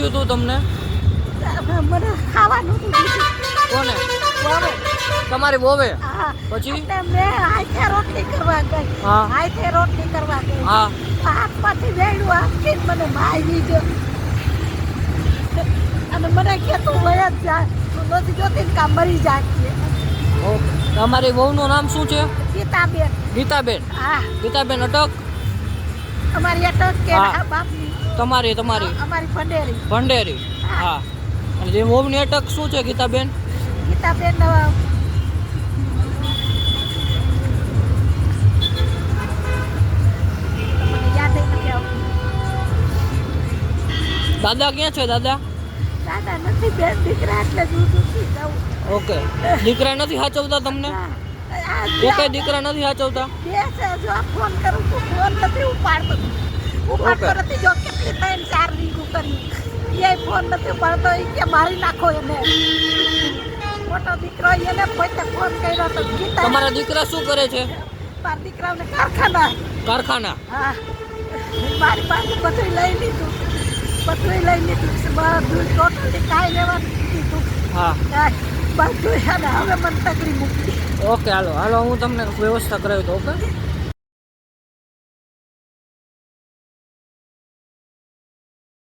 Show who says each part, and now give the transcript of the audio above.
Speaker 1: થયું હતું તમને?
Speaker 2: મને ખાવાનું.
Speaker 1: કોને?
Speaker 2: બરોબર.
Speaker 1: તમારી
Speaker 2: હા.
Speaker 1: પછી?
Speaker 2: મેં હાથે રોટલી કરવા ગઈ.
Speaker 1: હા.
Speaker 2: હાથે રોટલી કરવા ગઈ.
Speaker 1: હા.
Speaker 2: હાથમાંથી વેડું મને મારી દીધો અને મને કે તું વયા જા તું નથી જોતી કામ મરી જા કે
Speaker 1: ઓકે તમારી વહુનું નામ શું છે?
Speaker 2: ગીતાબેન.
Speaker 1: ગીતાબેન?
Speaker 2: હા.
Speaker 1: ગીતાબેન અટક?
Speaker 2: અમારી અટક કે બાપની
Speaker 1: તમારી તમારી.
Speaker 2: અમારી ભંડેરી.
Speaker 1: ભંડેરી હા. અને જે હોમ અટક શું છે ગીતાબેન?
Speaker 2: ગીતાબેન
Speaker 1: દાદા ક્યાં છે દાદા?
Speaker 2: દાદા નથી બેન દીકરા એટલે
Speaker 1: ઓકે. દીકરા નથી સાચવતા તમને?
Speaker 2: હા. આ
Speaker 1: એ દીકરા નથી સાચવતા
Speaker 2: બે છે જો ફોન કરું તો ફોન નથી ઉપાડતો. ઉપાડતો નથી જો ફોન નથી ઉપાડતો એ કે મારી નાખો એને. મોટો દીકરો એને પોતે ફોન કર્યો તો ગીતા
Speaker 1: તમારા દીકરા શું કરે છે?
Speaker 2: મારા દીકરાઓને કારખાના.
Speaker 1: કારખાના?
Speaker 2: હા. મારી પાસે બધું લઈ લીધું. બધું લઈ લીધું. છે બધું ટોટલી કાંઈ લેવાનું કીધું
Speaker 1: હા.
Speaker 2: બધું હવે મને તકલીફ મૂકી
Speaker 1: ઓકે હાલો. હાલો હું તમને વ્યવસ્થા કરાવી દઉં ઓકે?